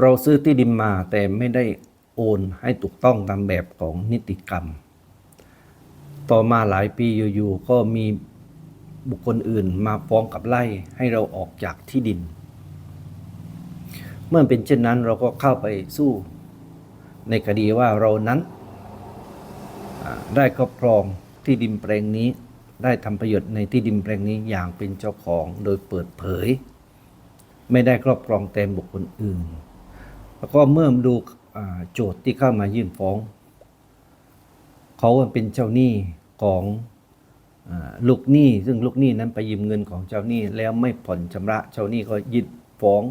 เราซื้อที่ดินมาแต่ไม่ได้โอนให้ถูกต้องตามแบบของนิติกรรม ต่อมาหลายปีอยู่ๆก็มีบุคคลอื่นมาฟ้องกับไล่ให้เราออกจากที่ดิน เมื่อเป็นเช่นนั้นเราก็เข้าไปสู้ในคดีว่าเรานั้น ได้ครอบครองที่ดินแปลงนี้ได้ทำประโยชน์ในที่ดินแปลงนี้อย่างเป็นเจ้าของโดยเปิดเผย ไม่ได้ครอบครองแทนบุคคลอื่น แล้วก็เมื่อดูโจทย์ที่เข้ามายื่นฟ้อง เขาเป็นเจ้าหนี้ของอลูกหนี้ ซึ่งลูกหนี้นั้นไปยืมเงินของเจ้าหนี้แล้วไม่ผ่อนชำระเจ้าหนี้ก็ยึดฟ้อง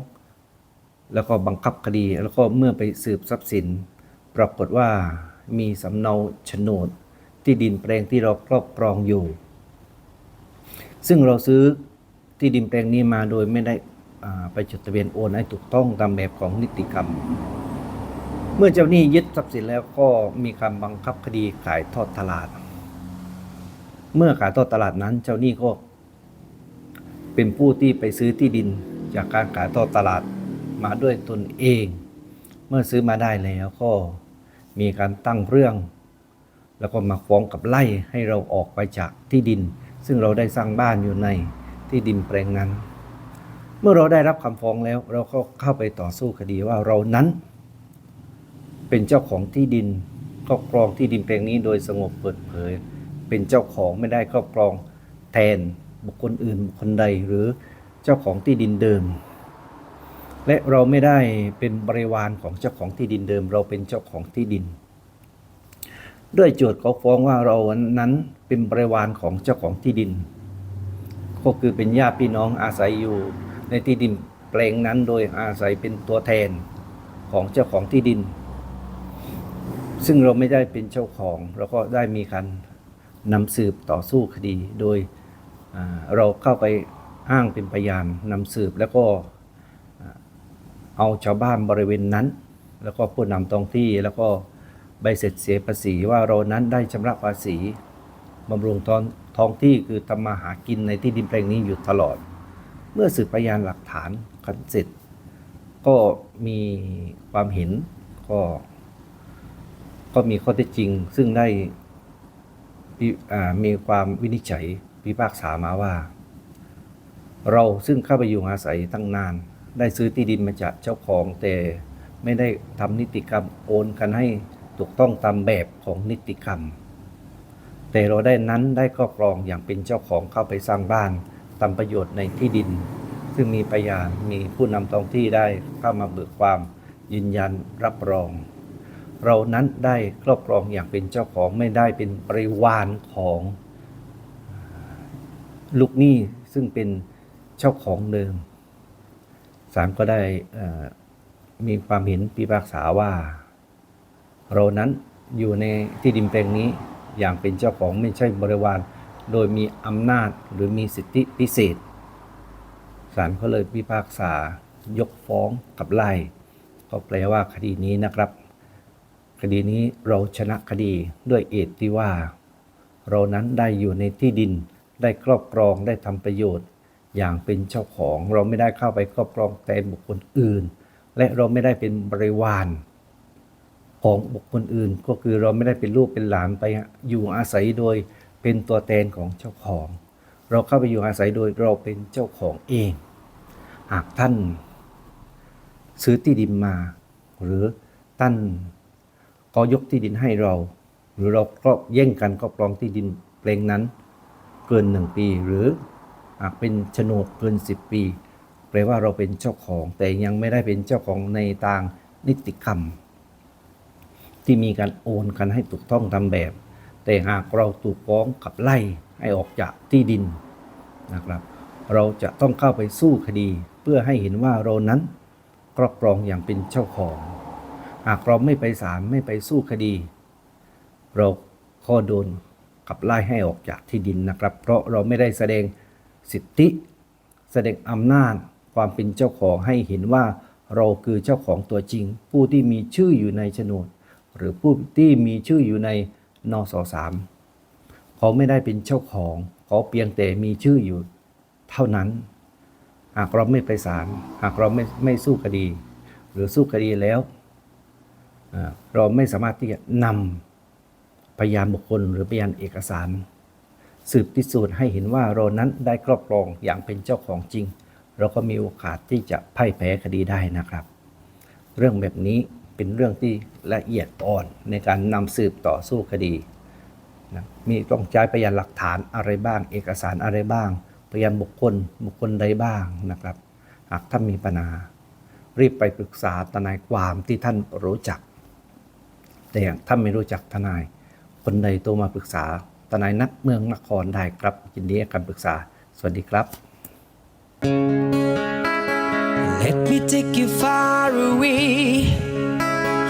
แล้วก็บังคับคดี แล้วก็เมื่อไปสืบทรัพย์สิน ปรากฏว่ามีสำเนาโฉนดที่ดินแปลงที่เราครอบครองอยู่ ซึ่งเราซื้อที่ดินแปลงนี้มาโดยไม่ได้ ไปจดทะเบียนโอนให้ถูกต้องตามแบบของนิติกรรม เมื่อเจ้าหนี้ยึดทรัพย์สินแล้วก็มีการบังคับคดีขายทอดตลาด เมื่อขายทอดตลาดนั้น เจ้าหนี้ก็ เป็นผู้ที่ไปซื้อที่ดินจากการขายทอดตลาดมาด้วยตนเอง เมื่อซื้อมาได้แล้วก็มีการตั้งเรื่อง แล้วก็มาฟ้องกับไล่ให้เราออกไปจากที่ดิน ซึ่งเราได้สร้างบ้านอยู่ในที่ดินแปลงนั้น เมื่อเราได้รับคำฟ้องแล้ว เราก็เข้าไปต่อสู้คดีว่าเรานั้น เป็นเจ้าของที่ดินครอบครองที่ดินแปลงนี้โดยสงบเปิดเผย เป็นเจ้าของไม่ได้ครอบครองแทนบุคคลอื่นบุคคลใดหรือเจ้าของที่ดินเดิม และเราไม่ได้เป็นบริวารของเจ้าของที่ดินเดิม เราเป็นเจ้าของที่ดิน ด้วยโจทย์เขาฟ้องว่าเรานั้นเป็นบริวารของเจ้าของที่ดิน ก็คือเป็นญาติพี่น้องอาศัยอยู่ ในที่ดินแปลงนั้นโดยอาศัยเป็นตัวแทนของเจ้าของที่ดิน ซึ่งเราไม่ได้เป็นเจ้าของ เราก็ได้มีการนำสืบต่อสู้คดี โดยเราเข้าไปอ้างเป็นพยานนำสืบแล้วก็เอาชาวบ้านบริเวณนั้น แล้วก็ผู้นำท้องที่แล้วก็ใบเสร็จเสียภาษีว่าเรานั้นได้ชำระภาษีบำรุงท้องท้องที่คือทำมาหากินในที่ดินแปลงนี้อยู่ตลอด เมื่อสืบพยานหลักฐานกันเสร็จ ก็มีความเห็นก็ ก็มีข้อเท็จจริง ซึ่งได้มีความวินิจฉัยพิพากษามาว่า เราซึ่งเข้าไปอยู่อาศัยตั้งนาน ได้ซื้อที่ดินมาจากเจ้าของแต่ไม่ได้ทำนิติกรรมโอนกันให้ถูกต้องตามแบบของนิติกรรม แต่เราได้นั้นได้ครอบครองอย่างเป็นเจ้าของเข้าไปสร้างบ้าน ทำประโยชน์ในที่ดิน ซึ่งมีพยานมีผู้นำท้องที่ได้เข้ามาเบิกความยืนยันรับรอง เรานั้นได้ครอบครองอย่างเป็นเจ้าของไม่ได้เป็นบริวารของลูกหนี้ซึ่งเป็นเจ้าของเดิมศาลก็ได้มีความเห็นพิพากษาว่า เรานั้นอยู่ในที่ดินแปลงนี้อย่างเป็นเจ้าของไม่ใช่บริวาร โดยมีอำนาจหรือมีสิทธิพิเศษศาลก็เลยพิพากษายกฟ้องกับไล่ก็แปลว่าคดีนี้นะครับ คดีนี้เราชนะคดีด้วยเอตที่ว่า เรานั้นได้อยู่ในที่ดิน ได้ครอบครองได้ทำประโยชน์ อย่างเป็นเจ้าของเราไม่ได้เข้าไปครอบครองแทนบุคคลอื่น และเราไม่ได้เป็นบริวารของบุคคลอื่น ก็คือเราไม่ได้เป็นลูกเป็นหลานไปอยู่อาศัยโดย เป็นตัวแทนของเจ้าของ เราเข้าไปอยู่อาศัยโดยเราเป็นเจ้าของเอง หากท่านซื้อที่ดินมา หรือท่านก็ยกที่ดินให้เรา หรือเราก็แย่งกันครอบครองที่ดินแปลงนั้น เกินหนึ่งปีหรือหากเป็นโฉนดเกิน10ปี แปลว่าเราเป็นเจ้าของ แต่ยังไม่ได้เป็นเจ้าของในทางนิติกรรม ที่มีการโอนกันให้ถูกต้องตามแบบ แต่หากเราถูกฟ้องกับไล่ให้ออกจากที่ดินนะครับ เราจะต้องเข้าไปสู้คดี เพื่อให้เห็นว่าเรานั้นครอบครองอย่างเป็นเจ้าของ หากเราไม่ไปศาลไม่ไปสู้คดี เราข้อโดนกับไล่ให้ออกจากที่ดินนะครับ เพราะเราไม่ได้แสดงสิทธิ แสดงอำนาจความเป็นเจ้าของให้เห็นว่าเราคือเจ้าของตัวจริง ผู้ที่มีชื่ออยู่ในโฉนด หรือผู้ที่มีชื่ออยู่ใน นอสสามเขาไม่ได้เป็นเจ้าของเขาเพียงแต่มีชื่ออยู่เท่านั้น หากเราไม่ไปศาลหากเราไม่ไม่สู้คดี หรือสู้คดีแล้ว เราไม่สามารถที่จะนำพยานบุคคลหรือพยานเอกสาร สืบพิสูจน์ให้เห็นว่าเรานั้นได้ครอบครองอย่างเป็นเจ้าของจริง เราก็มีโอกาสที่จะพ่ายแพ้คดีได้นะครับ เรื่องแบบนี้ เป็นเรื่องที่ละเอียดอ่อนในการนำสืบต่อสู้คดีนะมีต้องใช้พยานหลักฐานอะไรบ้าง เอกสารอะไรบ้าง พยานบุคคลบุคคลใดบ้างนะครับ หากท่านมีปัญหา รีบไปปรึกษาทนายความที่ท่านรู้จัก แต่อย่างท่านไม่รู้จักทนาย คนใดโทรมาปรึกษาทนายนักเมืองนครได้ครับยินดีให้คำปรึกษา สวัสดีครับ Let me take you far away.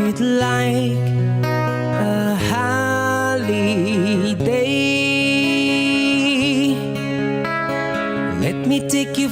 You'd like a holiday. Let me take you.